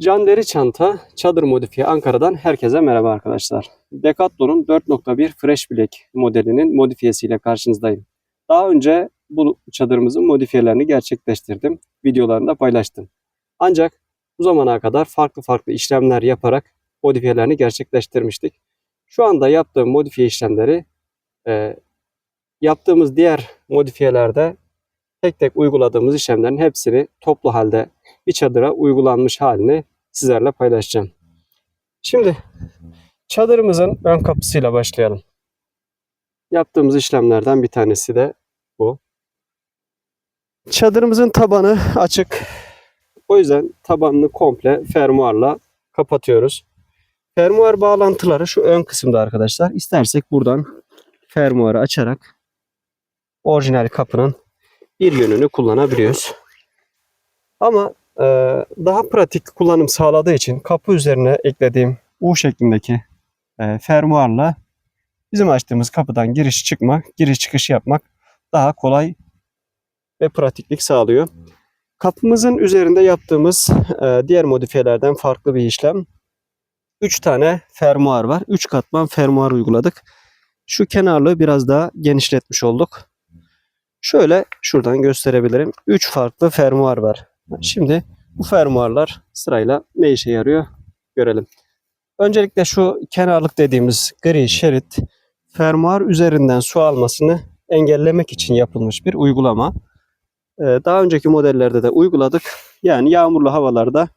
Can Deri Çanta Çadır Modifiye Ankara'dan herkese merhaba arkadaşlar. Decathlon'un 4.1 Fresh Black modelinin modifiyesiyle karşınızdayım. Daha önce bu çadırımızın modifiyelerini gerçekleştirdim. Videolarında paylaştım. Ancak bu zamana kadar farklı farklı işlemler yaparak modifiyelerini gerçekleştirmiştik. Şu anda yaptığım modifiye işlemleri e, yaptığımız diğer modifiyelerde tek tek uyguladığımız işlemlerin hepsini toplu halde bir çadıra uygulanmış halini sizlerle paylaşacağım. Şimdi çadırımızın ön kapısıyla başlayalım. Yaptığımız işlemlerden bir tanesi de bu. Çadırımızın tabanı açık. O yüzden tabanını komple fermuarla kapatıyoruz. Fermuar bağlantıları şu ön kısımda arkadaşlar. İstersek buradan fermuarı açarak orijinal kapının bir yönünü kullanabiliyoruz. Ama daha pratik kullanım sağladığı için kapı üzerine eklediğim U şeklindeki e, fermuarla bizim açtığımız kapıdan giriş çıkma, giriş çıkış yapmak daha kolay ve pratiklik sağlıyor. Kapımızın üzerinde yaptığımız e, diğer modifiyelerden farklı bir işlem. 3 tane fermuar var. 3 katman fermuar uyguladık. Şu kenarlığı biraz daha genişletmiş olduk. Şöyle şuradan gösterebilirim. 3 farklı fermuar var. Şimdi bu fermuarlar sırayla ne işe yarıyor görelim. Öncelikle şu kenarlık dediğimiz gri şerit fermuar üzerinden su almasını engellemek için yapılmış bir uygulama. Ee, Daha önceki modellerde de uyguladık. Yani yağmurlu havalarda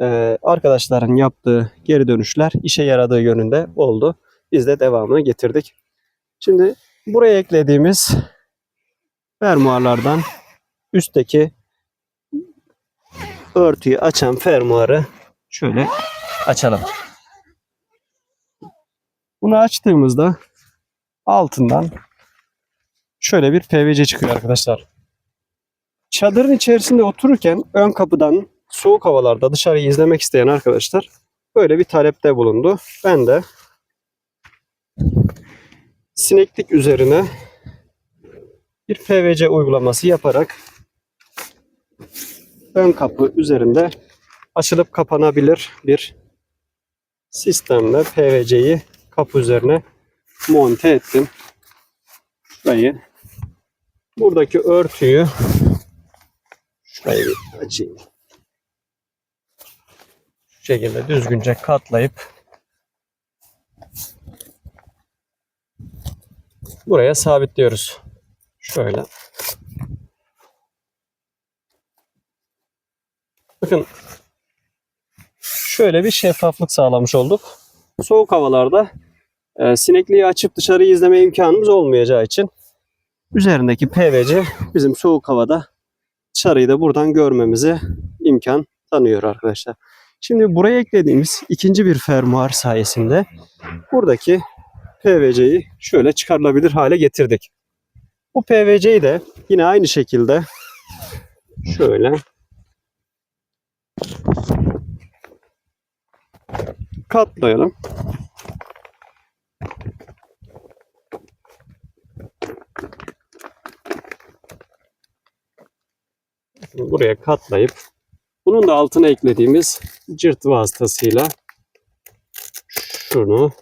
e, arkadaşların yaptığı geri dönüşler işe yaradığı yönünde oldu. Biz de devamını getirdik. Şimdi buraya eklediğimiz fermuarlardan üstteki örtüyü açan fermuarı şöyle açalım. Bunu açtığımızda altından şöyle bir PVC çıkıyor arkadaşlar. Çadırın içerisinde otururken ön kapıdan soğuk havalarda dışarıyı izlemek isteyen arkadaşlar böyle bir talepte bulundu. Ben de sineklik üzerine bir PVC uygulaması yaparak ön kapı üzerinde açılıp kapanabilir bir sistemle PVC'yi kapı üzerine monte ettim. Şurayı buradaki örtüyü şurayı açayım. Şu şekilde düzgünce katlayıp buraya sabitliyoruz. Şöyle. Bakın şöyle bir şeffaflık sağlamış olduk. Soğuk havalarda e, sinekliği açıp dışarıyı izleme imkanımız olmayacağı için üzerindeki PVC bizim soğuk havada dışarıyı da buradan görmemize imkan tanıyor arkadaşlar. Şimdi buraya eklediğimiz ikinci bir fermuar sayesinde buradaki PVC'yi şöyle çıkarılabilir hale getirdik. Bu PVC'yi de yine aynı şekilde şöyle katlayalım. Buraya katlayıp bunun da altına eklediğimiz cırt vasıtasıyla şunu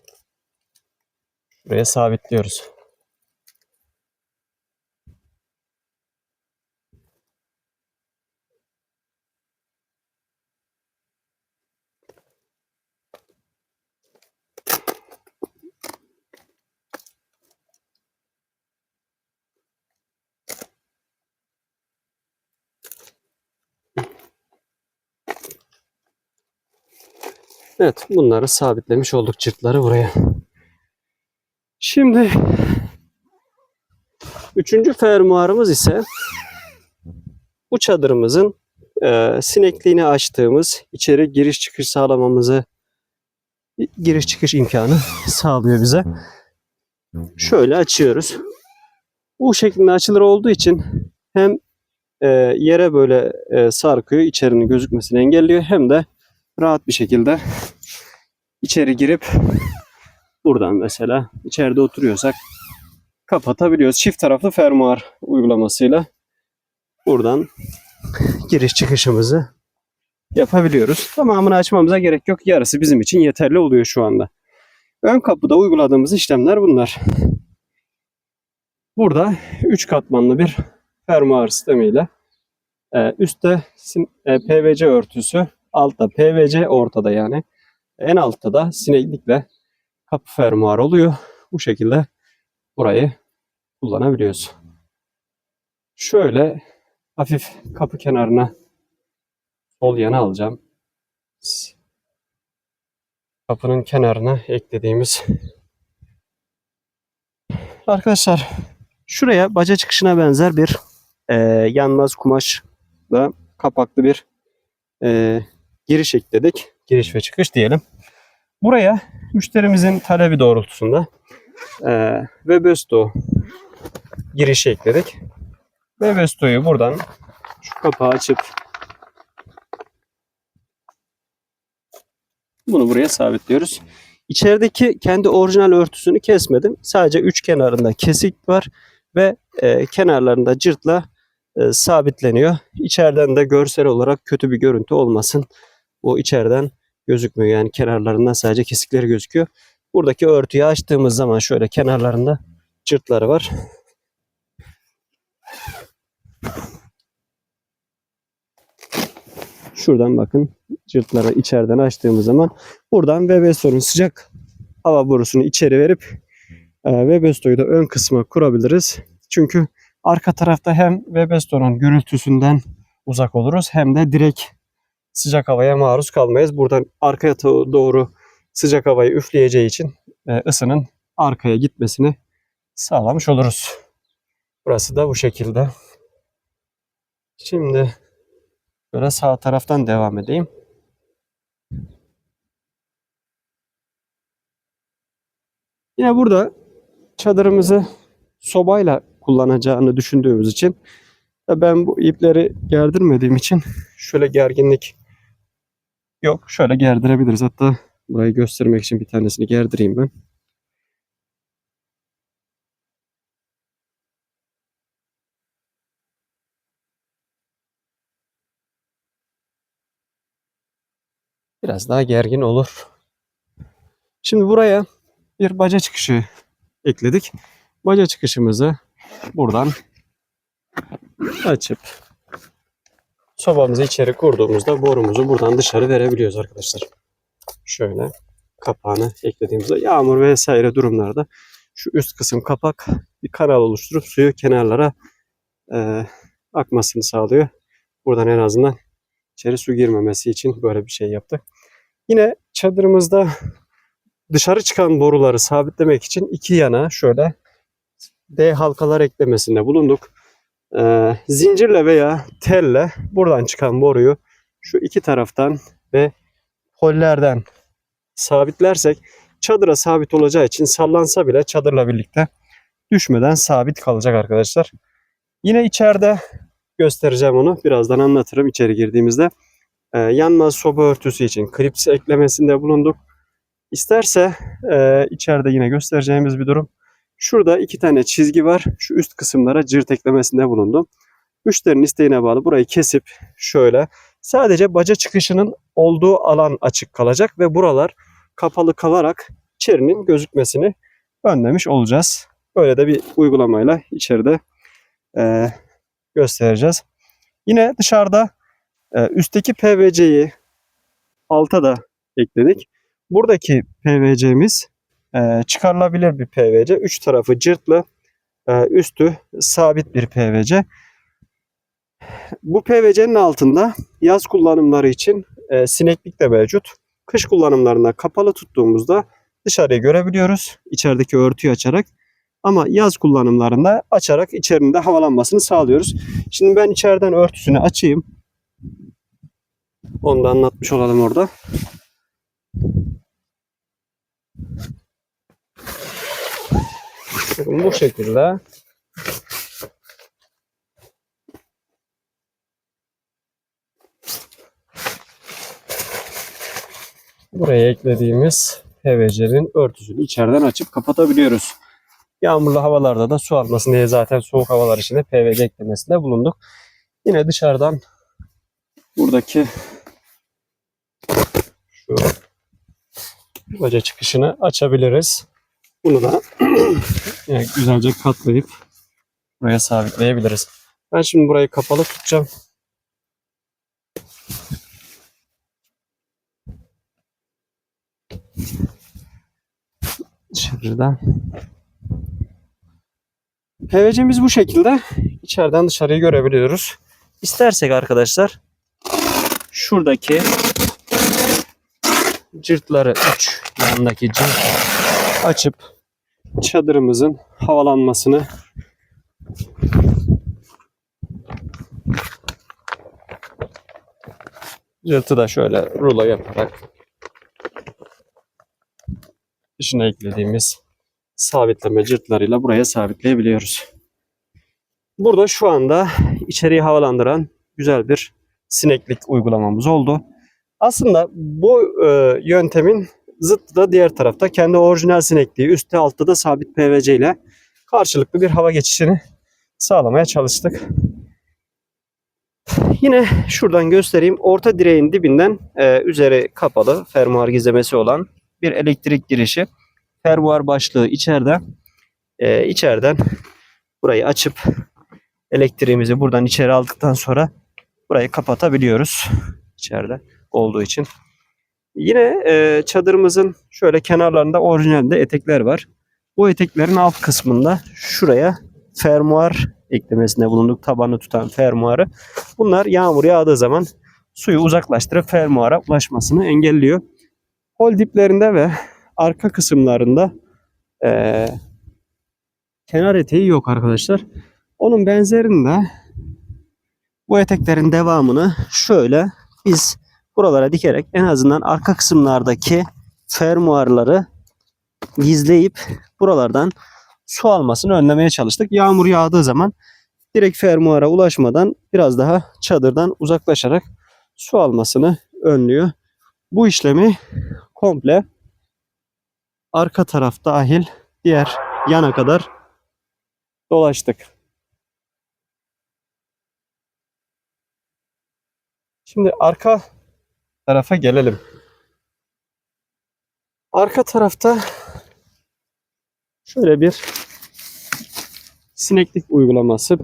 buraya sabitliyoruz. Evet, bunları sabitlemiş olduk cırtları buraya. Şimdi üçüncü fermuarımız ise bu çadırımızın e, sinekliğini açtığımız, içeri giriş çıkış sağlamamızı giriş çıkış imkanı sağlıyor bize. Şöyle açıyoruz. Bu şeklinde açılır olduğu için hem e, yere böyle e, sarkıyor, içerinin gözükmesini engelliyor hem de rahat bir şekilde içeri girip buradan mesela içeride oturuyorsak kapatabiliyoruz. Çift taraflı fermuar uygulamasıyla buradan giriş çıkışımızı yapabiliyoruz. Tamamını açmamıza gerek yok. Yarısı bizim için yeterli oluyor şu anda. Ön kapıda uyguladığımız işlemler bunlar. Burada 3 katmanlı bir fermuar sistemiyle e, üstte e, PVC örtüsü, altta PVC, ortada yani. En altta da sineklikle kapı fermuar oluyor. Bu şekilde burayı kullanabiliyoruz. Şöyle hafif kapı kenarına sol yana alacağım. Kapının kenarına eklediğimiz Arkadaşlar şuraya baca çıkışına benzer bir e, yanmaz kumaşla kapaklı bir e, giriş ekledik. Giriş ve çıkış diyelim. Buraya müşterimizin talebi doğrultusunda e, Webesto girişi ekledik. Webesto'yu buradan şu kapağı açıp bunu buraya sabitliyoruz. İçerideki kendi orijinal örtüsünü kesmedim. Sadece üç kenarında kesik var ve e, kenarlarında cırtla e, sabitleniyor. İçeriden de görsel olarak kötü bir görüntü olmasın. Bu içeriden gözükmüyor. Yani kenarlarından sadece kesikleri gözüküyor. Buradaki örtüyü açtığımız zaman şöyle kenarlarında cırtları var. Şuradan bakın cırtları içeriden açtığımız zaman buradan Webesto'nun sıcak hava borusunu içeri verip e, Webesto'yu da ön kısma kurabiliriz. Çünkü arka tarafta hem Webesto'nun gürültüsünden uzak oluruz hem de direkt sıcak havaya maruz kalmayız. Buradan arkaya doğru sıcak havayı üfleyeceği için e, ısının arkaya gitmesini sağlamış oluruz. Burası da bu şekilde. Şimdi böyle sağ taraftan devam edeyim. Yine burada çadırımızı sobayla kullanacağını düşündüğümüz için ben bu ipleri gerdirmediğim için şöyle gerginlik yok. Şöyle gerdirebiliriz. Hatta burayı göstermek için bir tanesini gerdireyim ben. Biraz daha gergin olur. Şimdi buraya bir baca çıkışı ekledik. Baca çıkışımızı buradan açıp sobamızı içeri kurduğumuzda borumuzu buradan dışarı verebiliyoruz arkadaşlar. Şöyle kapağını eklediğimizde yağmur vesaire durumlarda şu üst kısım kapak bir kanal oluşturup suyu kenarlara e, akmasını sağlıyor. Buradan en azından içeri su girmemesi için böyle bir şey yaptık. Yine çadırımızda dışarı çıkan boruları sabitlemek için iki yana şöyle D halkalar eklemesinde bulunduk. Ee, zincirle veya telle buradan çıkan boruyu şu iki taraftan ve pollerden sabitlersek çadıra sabit olacağı için sallansa bile çadırla birlikte düşmeden sabit kalacak arkadaşlar. Yine içeride göstereceğim onu. Birazdan anlatırım içeri girdiğimizde. Ee, yanmaz soba örtüsü için klips eklemesinde bulunduk. İsterse e, içeride yine göstereceğimiz bir durum. Şurada iki tane çizgi var. Şu üst kısımlara cırt eklemesinde bulundum. Müşterinin isteğine bağlı burayı kesip şöyle sadece baca çıkışının olduğu alan açık kalacak ve buralar kapalı kalarak içerinin gözükmesini önlemiş olacağız. Böyle de bir uygulamayla içeride e, göstereceğiz. Yine dışarıda e, üstteki PVC'yi alta da ekledik. Buradaki PVC'miz e, çıkarılabilir bir PVC. Üç tarafı cırtlı, e, üstü sabit bir PVC. Bu PVC'nin altında yaz kullanımları için e, sineklik de mevcut. Kış kullanımlarında kapalı tuttuğumuzda dışarıyı görebiliyoruz. içerideki örtüyü açarak. Ama yaz kullanımlarında açarak içerinin de havalanmasını sağlıyoruz. Şimdi ben içeriden örtüsünü açayım. Onu da anlatmış olalım orada. Bakın bu şekilde buraya eklediğimiz PVC'nin örtüsünü içeriden açıp kapatabiliyoruz. Yağmurlu havalarda da su almasın diye zaten soğuk havalar içinde PVC eklemesinde bulunduk. Yine dışarıdan buradaki şu baca çıkışını açabiliriz. Bunu da yani güzelce katlayıp buraya sabitleyebiliriz. Ben şimdi burayı kapalı tutacağım. Dışarıdan. PVC'miz bu şekilde. İçeriden dışarıyı görebiliyoruz. İstersek arkadaşlar şuradaki cırtları 3 yanındaki cırt açıp çadırımızın havalanmasını cırtı da şöyle rulo yaparak dışına eklediğimiz sabitleme cırtlarıyla buraya sabitleyebiliyoruz. Burada şu anda içeriği havalandıran güzel bir sineklik uygulamamız oldu. Aslında bu e, yöntemin zıttı da diğer tarafta kendi orijinal sinekliği üstte altta da sabit PVC ile karşılıklı bir hava geçişini sağlamaya çalıştık. Yine şuradan göstereyim. Orta direğin dibinden e, üzeri kapalı fermuar gizlemesi olan bir elektrik girişi. Fermuar başlığı içeride. E, içeriden burayı açıp elektriğimizi buradan içeri aldıktan sonra burayı kapatabiliyoruz. içeride olduğu için. Yine e, çadırımızın şöyle kenarlarında orijinalde etekler var. Bu eteklerin alt kısmında şuraya fermuar eklemesinde bulunduk. Tabanı tutan fermuarı. Bunlar yağmur yağdığı zaman suyu uzaklaştırıp fermuara ulaşmasını engelliyor. Hol diplerinde ve arka kısımlarında e, kenar eteği yok arkadaşlar. Onun benzerinde bu eteklerin devamını şöyle biz buralara dikerek en azından arka kısımlardaki fermuarları gizleyip buralardan su almasını önlemeye çalıştık. Yağmur yağdığı zaman direkt fermuara ulaşmadan biraz daha çadırdan uzaklaşarak su almasını önlüyor. Bu işlemi komple arka taraf dahil diğer yana kadar dolaştık. Şimdi arka tarafa gelelim. Arka tarafta şöyle bir sineklik uygulaması,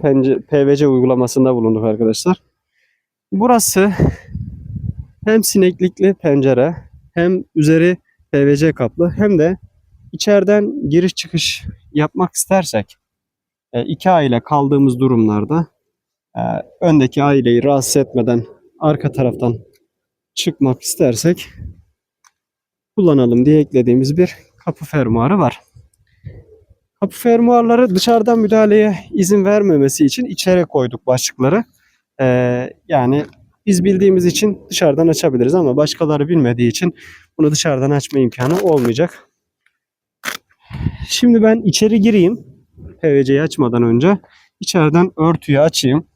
PVC uygulamasında bulunduk arkadaşlar. Burası hem sineklikli pencere hem üzeri PVC kaplı hem de içeriden giriş çıkış yapmak istersek e, iki aile kaldığımız durumlarda e, öndeki aileyi rahatsız etmeden arka taraftan çıkmak istersek kullanalım diye eklediğimiz bir kapı fermuarı var. Kapı fermuarları dışarıdan müdahaleye izin vermemesi için içeri koyduk başlıkları. Ee, yani biz bildiğimiz için dışarıdan açabiliriz ama başkaları bilmediği için bunu dışarıdan açma imkanı olmayacak. Şimdi ben içeri gireyim. PVC'yi açmadan önce içeriden örtüyü açayım.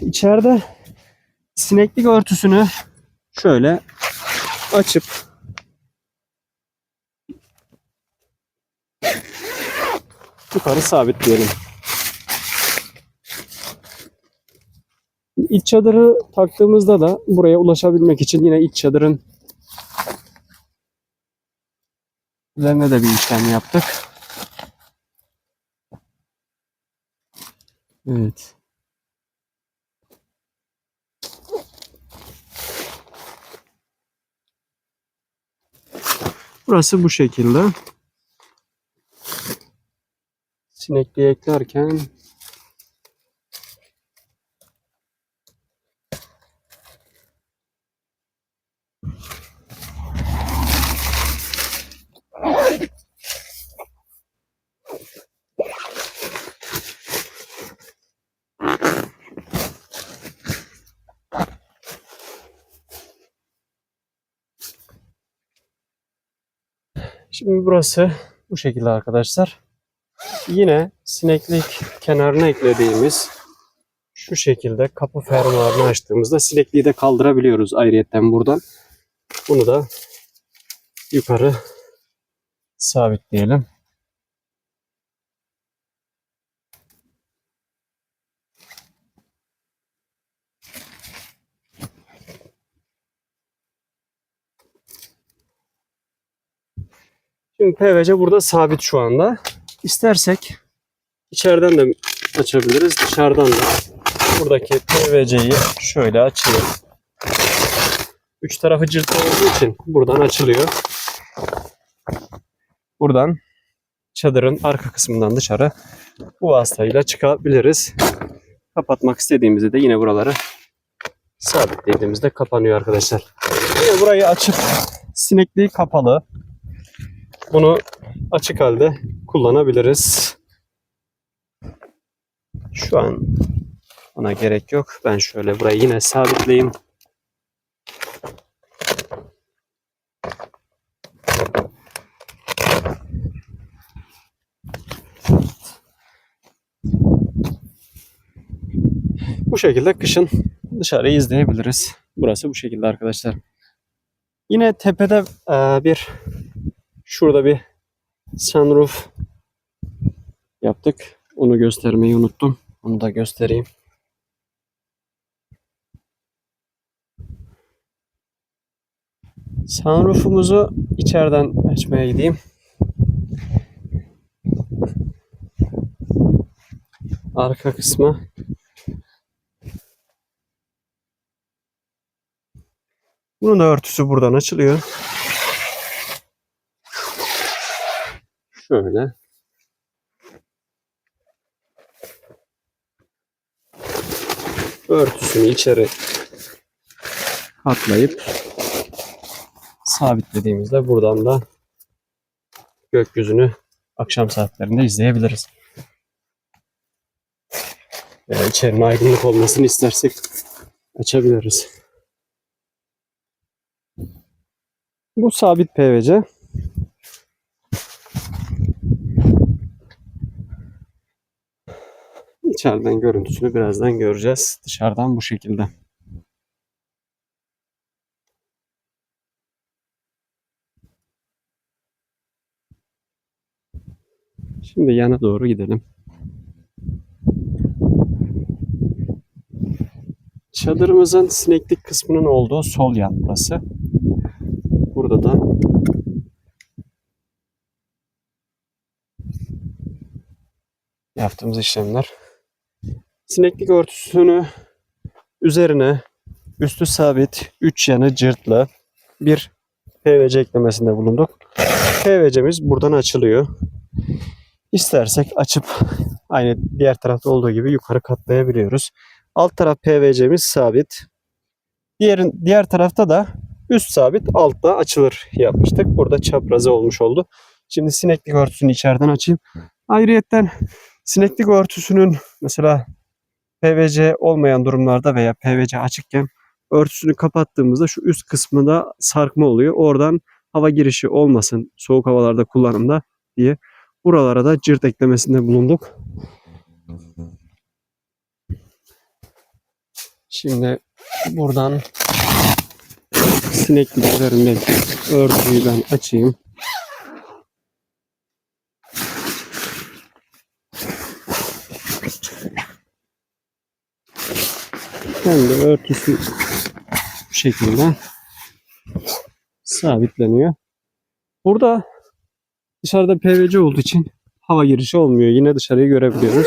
İçeride sineklik örtüsünü şöyle açıp yukarı sabitleyelim. İç çadırı taktığımızda da buraya ulaşabilmek için yine iç çadırın üzerine de bir işlem yaptık. Evet. Burası bu şekilde. Sinekliği eklerken Şimdi burası bu şekilde arkadaşlar. Yine sineklik kenarına eklediğimiz şu şekilde kapı fermuarını açtığımızda sinekliği de kaldırabiliyoruz ayrıyetten buradan. Bunu da yukarı sabitleyelim. Şimdi PVC burada sabit şu anda. İstersek içeriden de açabiliriz. Dışarıdan da buradaki PVC'yi şöyle açayım. Üç tarafı cırtlı olduğu için buradan açılıyor. Buradan çadırın arka kısmından dışarı bu vasıtayla çıkabiliriz. Kapatmak istediğimizde de yine buraları sabitlediğimizde kapanıyor arkadaşlar. Yine burayı açıp sinekliği kapalı. Bunu açık halde kullanabiliriz. Şu an ona gerek yok. Ben şöyle burayı yine sabitleyeyim. Bu şekilde kışın dışarıyı izleyebiliriz. Burası bu şekilde arkadaşlar. Yine tepede eee, bir şurada bir sunroof yaptık. Onu göstermeyi unuttum. Onu da göstereyim. Sunroof'umuzu içeriden açmaya gideyim. Arka kısmı Bunun da örtüsü buradan açılıyor. Şöyle. Örtüsünü içeri katlayıp sabitlediğimizde buradan da gökyüzünü akşam saatlerinde izleyebiliriz. Veya içerinin aydınlık olmasını istersek açabiliriz. Bu sabit PVC. İçeriden görüntüsünü birazdan göreceğiz. Dışarıdan bu şekilde. Şimdi yana doğru gidelim. Çadırımızın sineklik kısmının olduğu sol yan burası. Burada da yaptığımız işlemler. Sineklik örtüsünü üzerine üstü sabit, üç yanı cırtlı bir PVC eklemesinde bulunduk. PVC'miz buradan açılıyor. İstersek açıp aynı diğer tarafta olduğu gibi yukarı katlayabiliyoruz. Alt taraf PVC'miz sabit. Diğer, diğer tarafta da üst sabit altta açılır yapmıştık. Burada çaprazı olmuş oldu. Şimdi sineklik örtüsünü içeriden açayım. Ayrıyetten sineklik örtüsünün mesela PVC olmayan durumlarda veya PVC açıkken örtüsünü kapattığımızda şu üst kısmında sarkma oluyor. Oradan hava girişi olmasın soğuk havalarda kullanımda diye buralara da cırt eklemesinde bulunduk. Şimdi buradan üzerindeki örtüyü ben açayım. Kendi örtüsü bu şekilde sabitleniyor. Burada dışarıda PVC olduğu için hava girişi olmuyor. Yine dışarıyı görebiliyoruz.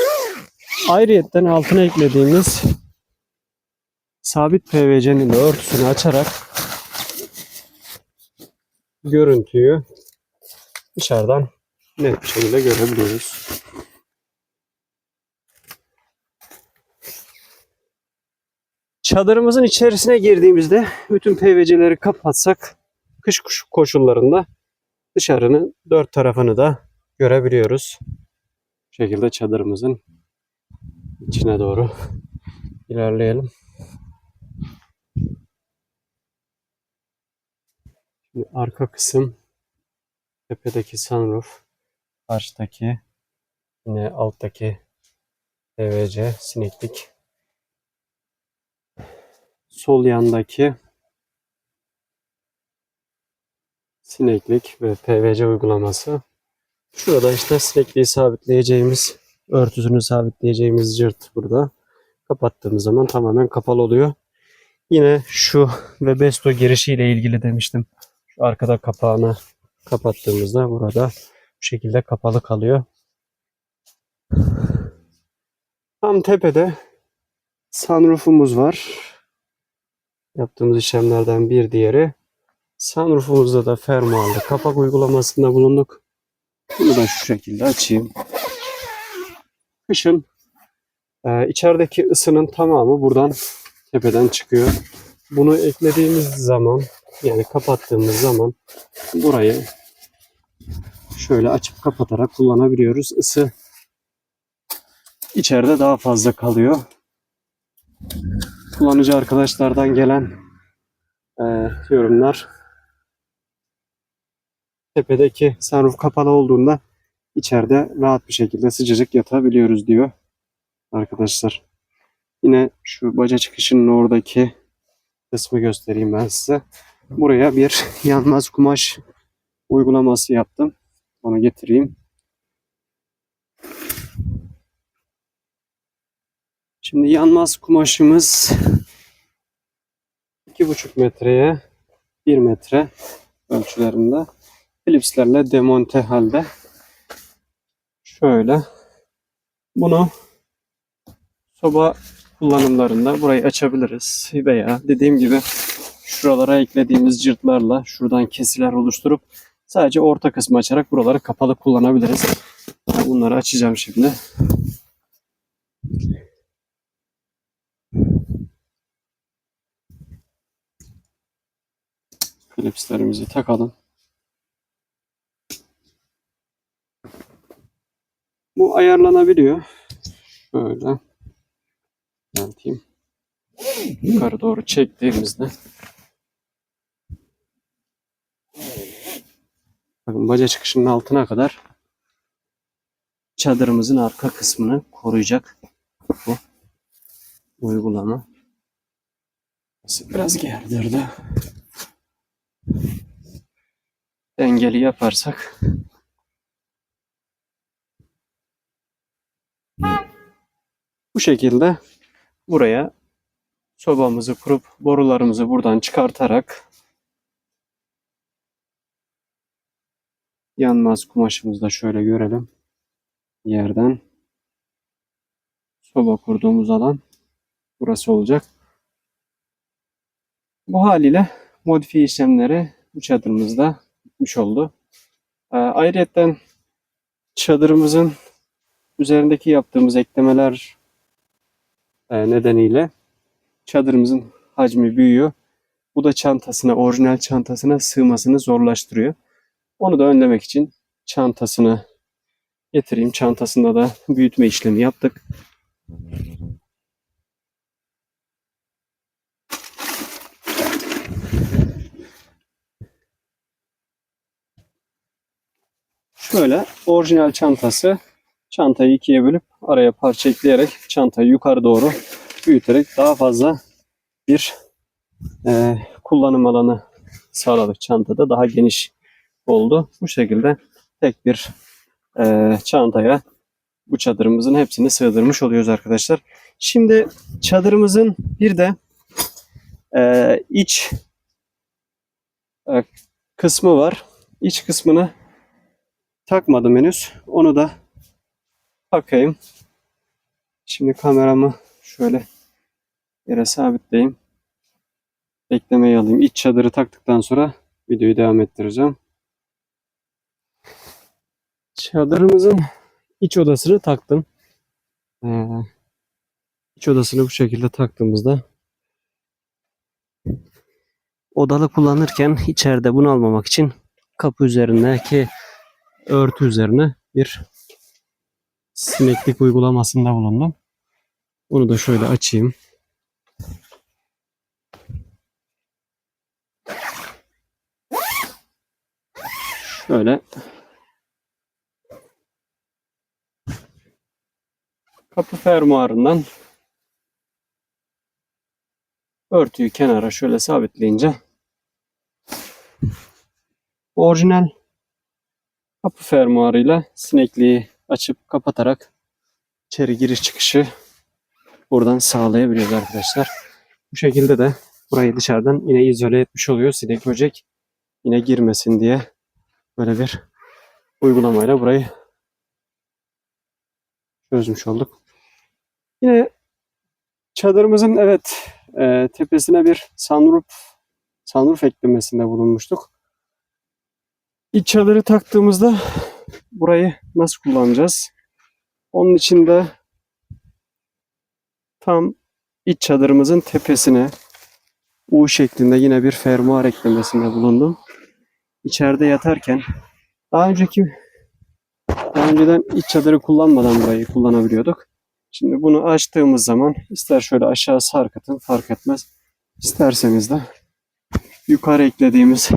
Ayrıyetten altına eklediğimiz sabit PVC'nin örtüsünü açarak görüntüyü dışarıdan net bir şekilde görebiliyoruz. Çadırımızın içerisine girdiğimizde bütün PVC'leri kapatsak kış koş- koşullarında dışarının dört tarafını da görebiliyoruz. Bu şekilde çadırımızın içine doğru ilerleyelim. Şimdi arka kısım tepedeki sunroof, karşıdaki yine alttaki PVC sineklik sol yandaki sineklik ve PVC uygulaması. Şurada işte sinekliği sabitleyeceğimiz, örtüsünü sabitleyeceğimiz cırt burada. Kapattığımız zaman tamamen kapalı oluyor. Yine şu Webesto girişiyle ilgili demiştim. Şu arkada kapağını kapattığımızda burada bu şekilde kapalı kalıyor. Tam tepede sunroofumuz var. Yaptığımız işlemlerden bir diğeri. Sunroofumuzda da fermuarlı kapak uygulamasında bulunduk. Bunu da şu şekilde açayım. Kışın e, içerideki ısının tamamı buradan tepeden çıkıyor. Bunu eklediğimiz zaman yani kapattığımız zaman burayı şöyle açıp kapatarak kullanabiliyoruz. Isı içeride daha fazla kalıyor. Kullanıcı arkadaşlardan gelen e, yorumlar tepedeki sunroof kapalı olduğunda içeride rahat bir şekilde sıcacık yatabiliyoruz diyor arkadaşlar. Yine şu baca çıkışının oradaki kısmı göstereyim ben size. Buraya bir yanmaz kumaş uygulaması yaptım. Onu getireyim. Şimdi yanmaz kumaşımız 2,5 metreye 1 metre ölçülerinde klipslerle demonte halde. Şöyle. Bunu soba kullanımlarında burayı açabiliriz veya dediğim gibi şuralara eklediğimiz cırtlarla şuradan kesiler oluşturup sadece orta kısmı açarak buraları kapalı kullanabiliriz. Bunları açacağım şimdi. Klipslerimizi takalım. Bu ayarlanabiliyor. Şöyle. Yantayım. Yukarı doğru çektiğimizde bakın baca çıkışının altına kadar çadırımızın arka kısmını koruyacak bu uygulama. Biraz gerdirdi. Dengeli yaparsak bu şekilde buraya sobamızı kurup borularımızı buradan çıkartarak yanmaz kumaşımızı da şöyle görelim. Yerden soba kurduğumuz alan burası olacak. Bu haliyle modifiye işlemleri bu çadırımızda bitmiş oldu. Ee, ayrıca çadırımızın üzerindeki yaptığımız eklemeler e, nedeniyle çadırımızın hacmi büyüyor. Bu da çantasına, orijinal çantasına sığmasını zorlaştırıyor. Onu da önlemek için çantasını getireyim. Çantasında da büyütme işlemi yaptık. Şöyle orijinal çantası çantayı ikiye bölüp araya parça ekleyerek çantayı yukarı doğru büyüterek daha fazla bir e, kullanım alanı sağladık. Çantada daha geniş oldu. Bu şekilde tek bir e, çantaya bu çadırımızın hepsini sığdırmış oluyoruz arkadaşlar. Şimdi çadırımızın bir de e, iç e, kısmı var. İç kısmını takmadım henüz. Onu da takayım. Şimdi kameramı şöyle yere sabitleyeyim. Beklemeyi alayım. İç çadırı taktıktan sonra videoyu devam ettireceğim. Çadırımızın iç odasını taktım. Ee, iç odasını bu şekilde taktığımızda odalı kullanırken içeride bunu almamak için kapı üzerindeki örtü üzerine bir sineklik uygulamasında bulundum. Bunu da şöyle açayım. Şöyle kapı fermuarından örtüyü kenara şöyle sabitleyince orijinal kapı fermuarıyla sinekliği açıp kapatarak içeri giriş çıkışı buradan sağlayabiliyoruz arkadaşlar. Bu şekilde de burayı dışarıdan yine izole etmiş oluyor. Sinek böcek yine girmesin diye böyle bir uygulamayla burayı çözmüş olduk. Yine çadırımızın evet e, tepesine bir sunroof sunroof eklemesinde bulunmuştuk. İç çadırı taktığımızda burayı nasıl kullanacağız? Onun için de tam iç çadırımızın tepesine U şeklinde yine bir fermuar eklemesinde bulundum. İçeride yatarken daha önceki daha önceden iç çadırı kullanmadan burayı kullanabiliyorduk. Şimdi bunu açtığımız zaman ister şöyle aşağı sarkıtın fark etmez. İsterseniz de yukarı eklediğimiz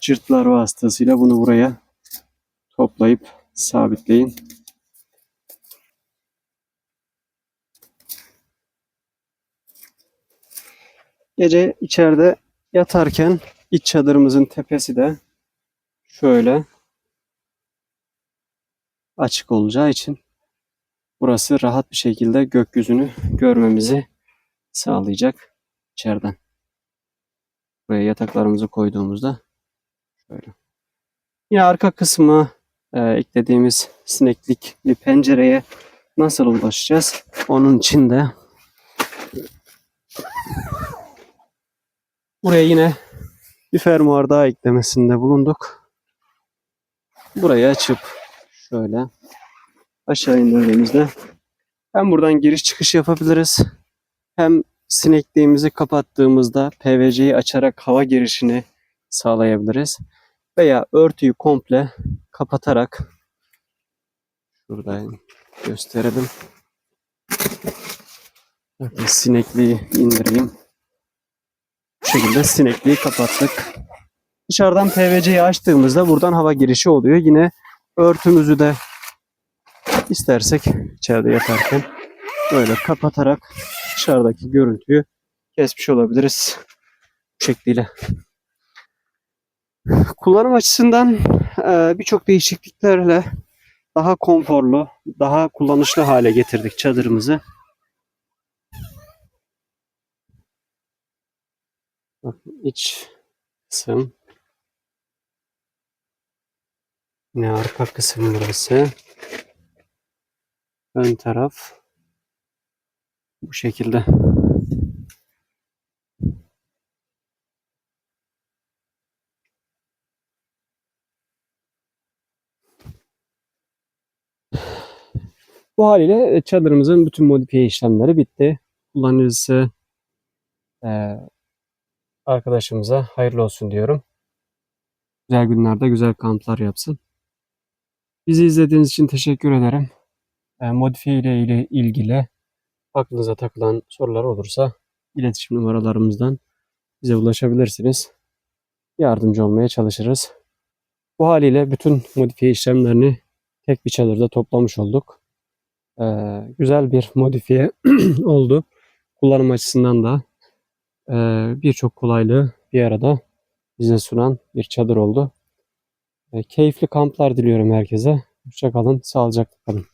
cırtlar vasıtasıyla bunu buraya toplayıp sabitleyin. Gece içeride yatarken iç çadırımızın tepesi de şöyle açık olacağı için burası rahat bir şekilde gökyüzünü görmemizi sağlayacak içeriden. Buraya yataklarımızı koyduğumuzda şöyle. Yine arka kısmı e, eklediğimiz sineklik bir pencereye nasıl ulaşacağız? Onun için de buraya yine bir fermuar daha eklemesinde bulunduk. Burayı açıp şöyle aşağı indirdiğimizde hem buradan giriş çıkış yapabiliriz hem sinekliğimizi kapattığımızda PVC'yi açarak hava girişini sağlayabiliriz. Veya örtüyü komple kapatarak şuradan gösterelim. Sinekliği indireyim. Bu şekilde sinekliği kapattık. Dışarıdan PVC'yi açtığımızda buradan hava girişi oluyor. Yine örtümüzü de istersek içeride yatarken böyle kapatarak dışarıdaki görüntüyü kesmiş olabiliriz. Bu şekliyle. Kullanım açısından e, birçok değişikliklerle daha konforlu, daha kullanışlı hale getirdik çadırımızı. İç kısım. Yine arka kısım burası. Ön taraf. Bu şekilde. Bu haliyle e, çadırımızın bütün modifiye işlemleri bitti. Kullanıcısı e, arkadaşımıza hayırlı olsun diyorum. Güzel günlerde güzel kamplar yapsın. Bizi izlediğiniz için teşekkür ederim. E, modifiye ile ile ilgili aklınıza takılan sorular olursa iletişim numaralarımızdan bize ulaşabilirsiniz. Yardımcı olmaya çalışırız. Bu haliyle bütün modifiye işlemlerini tek bir çadırda toplamış olduk. Ee, güzel bir modifiye oldu. Kullanım açısından da e, birçok kolaylığı bir arada bize sunan bir çadır oldu. E, keyifli kamplar diliyorum herkese. Hoşçakalın, sağlıcakla kalın.